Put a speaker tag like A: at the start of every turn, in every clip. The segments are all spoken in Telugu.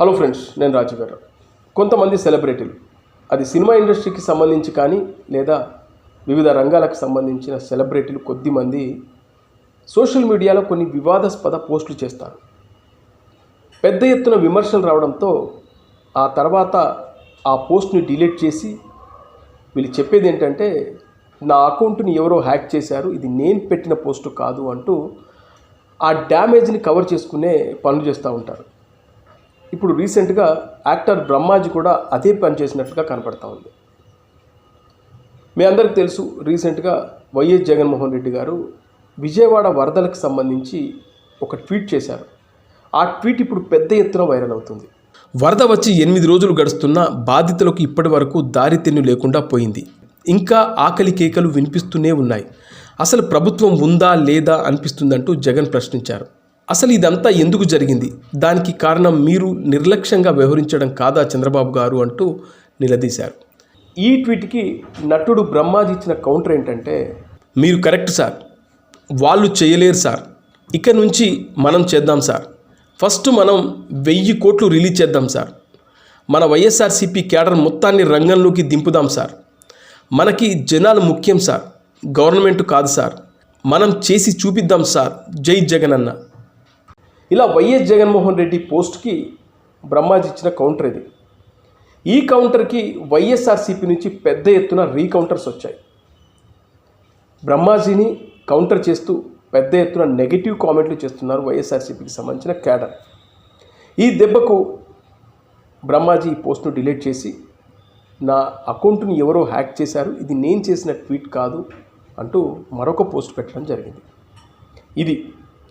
A: హలో ఫ్రెండ్స్ నేను రాజు గారు. కొంతమంది సెలబ్రిటీలు అది సినిమా ఇండస్ట్రీకి సంబంధించి కానీ లేదా వివిధ రంగాలకు సంబంధించిన సెలబ్రిటీలు కొద్దిమంది సోషల్ మీడియాలో కొన్ని వివాదాస్పద పోస్టులు చేస్తారు. పెద్ద ఎత్తున విమర్శలు రావడంతో ఆ తర్వాత ఆ పోస్ట్ని డిలీట్ చేసి వీళ్ళు చెప్పేది ఏంటంటే నా అకౌంట్ని ఎవరో హ్యాక్ చేశారు ఇది నేను పెట్టిన పోస్టు కాదు అంటూ ఆ డ్యామేజ్ని కవర్ చేసుకునే పనులు చేస్తూ ఉంటారు. ఇప్పుడు రీసెంట్గా యాక్టర్ బ్రహ్మాజీ కూడా అదే పని చేసినట్లుగా కనపడతా ఉంది. మీ అందరికి తెలుసు రీసెంట్గా వైఎస్ జగన్మోహన్ రెడ్డి గారు విజయవాడ వరదలకు సంబంధించి ఒక ట్వీట్ చేశారు. ఆ ట్వీట్ ఇప్పుడు పెద్ద ఎత్తున వైరల్ అవుతుంది. వరద వచ్చి ఎనిమిది రోజులు గడుస్తున్నా బాధితులకు ఇప్పటి వరకు దారితెన్ను లేకుండా పోయింది. ఇంకా ఆకలి కేకలు వినిపిస్తూనే ఉన్నాయి. అసలు ప్రభుత్వం ఉందా లేదా అనిపిస్తుందంటూ జగన్ ప్రశ్నించారు. అసలు ఇదంతా ఎందుకు జరిగింది? దానికి కారణం మీరు నిర్లక్ష్యంగా వ్యవహరించడం కాదా చంద్రబాబు గారు అంటూ నిలదీశారు. ఈ ట్వీట్కి నటుడు బ్రహ్మాజీ ఇచ్చిన కౌంటర్ ఏంటంటే మీరు కరెక్ట్ సార్. వాళ్ళు చేయలేరు సార్. ఇక నుంచి మనం చేద్దాం సార్. ఫస్ట్ మనం వెయ్యి కోట్లు రిలీజ్ చేద్దాం సార్. మన వైఎస్ఆర్సీపీ క్యాడర్ మొత్తాన్ని రంగంలోకి దింపుదాం సార్. మనకి జనాలు ముఖ్యం సార్. గవర్నమెంట్ కాదు సార్. మనం చేసి చూపిద్దాం సార్. జై జగన్ అన్న ఇలా వైఎస్ జగన్మోహన్ రెడ్డి పోస్ట్కి బ్రహ్మాజీ ఇచ్చిన కౌంటర్ ఇది. ఈ కౌంటర్కి వైఎస్ఆర్సీపీ నుంచి పెద్ద ఎత్తున రీకౌంటర్స్ వచ్చాయి. బ్రహ్మాజీని కౌంటర్ చేస్తూ పెద్ద ఎత్తున నెగిటివ్ కామెంట్లు చేస్తున్నారు వైఎస్ఆర్సీపీకి సంబంధించిన క్యాడర్. ఈ దెబ్బకు బ్రహ్మాజీ ఈ పోస్ట్ను డిలీట్ చేసి నా అకౌంట్ని ఎవరో హ్యాక్ చేశారు ఇది నేను చేసిన ట్వీట్ కాదు అంటూ మరొక పోస్ట్ పెట్టడం జరిగింది. ఇది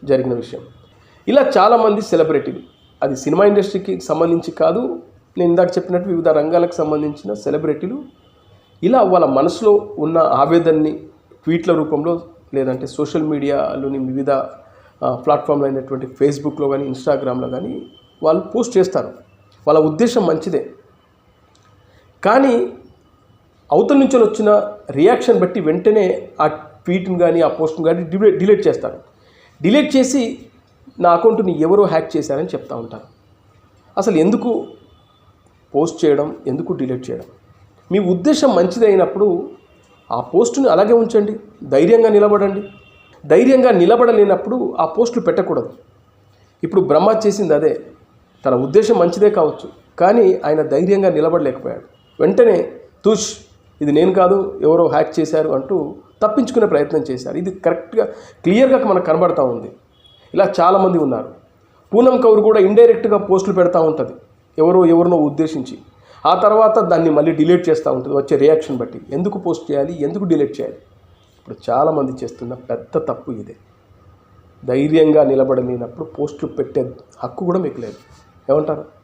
A: జరిగిన విషయం. ఇలా చాలామంది సెలబ్రిటీలు. అది సినిమా ఇండస్ట్రీకి సంబంధించి కాదు నేను ఇందాక చెప్పినట్టు వివిధ రంగాలకు సంబంధించిన సెలబ్రిటీలు. ఇలా వాళ్ళ మనసులో ఉన్న ఆవేదనని ట్వీట్ల రూపంలో లేదంటే సోషల్ మీడియాలోని వివిధ ప్లాట్ఫామ్లు అయినటువంటి ఫేస్బుక్లో కానీ ఇన్స్టాగ్రామ్లో కానీ వాళ్ళు పోస్ట్ చేస్తారు. వాళ్ళ ఉద్దేశం మంచిదే. కానీ అవతల నుంచి వచ్చిన రియాక్షన్ బట్టి వెంటనే ఆ ట్వీట్ని కానీ ఆ పోస్ట్ని కానీ డిలీట్ డిలీట్ చేస్తారు. డిలీట్ చేసి నా అకౌంట్ని ఎవరో హ్యాక్ చేశారని చెప్తా ఉంటారు. అసలు ఎందుకు పోస్ట్ చేయడం ఎందుకు డిలీట్ చేయడం? మీ ఉద్దేశం మంచిది అయినప్పుడు ఆ పోస్టుని అలాగే ఉంచండి ధైర్యంగా నిలబడండి. ధైర్యంగా నిలబడలేనప్పుడు ఆ పోస్టులు పెట్టకూడదు. ఇప్పుడు బ్రహ్మ చేసింది అదే. తన ఉద్దేశం మంచిదే కావచ్చు కానీ ఆయన ధైర్యంగా నిలబడలేకపోయాడు. వెంటనే తుష్ ఇది నేను కాదు ఎవరో హ్యాక్ చేశారు అంటూ తప్పించుకునే ప్రయత్నం చేశారు. ఇది కరెక్ట్గా క్లియర్గా మనకు కనబడతా ఉంది. ఇలా చాలామంది ఉన్నారు. పూనం కౌర్ కూడా ఇండైరెక్ట్గా పోస్టులు పెడతా ఉంటుంది. ఎవరో ఎవరినో ఉద్దేశించి. ఆ తర్వాత దాన్ని మళ్ళీ డిలీట్ చేస్తూ ఉంటుంది. వచ్చే రియాక్షన్ బట్టి. ఎందుకు పోస్ట్ చేయాలి? ఎందుకు డిలీట్ చేయాలి? ఇప్పుడు చాలామంది చేస్తున్న పెద్ద తప్పు ఇదే. ధైర్యంగా నిలబడలేనప్పుడు పోస్టులు పెట్టే హక్కు కూడా మీకు లేదు. ఏమంటారు?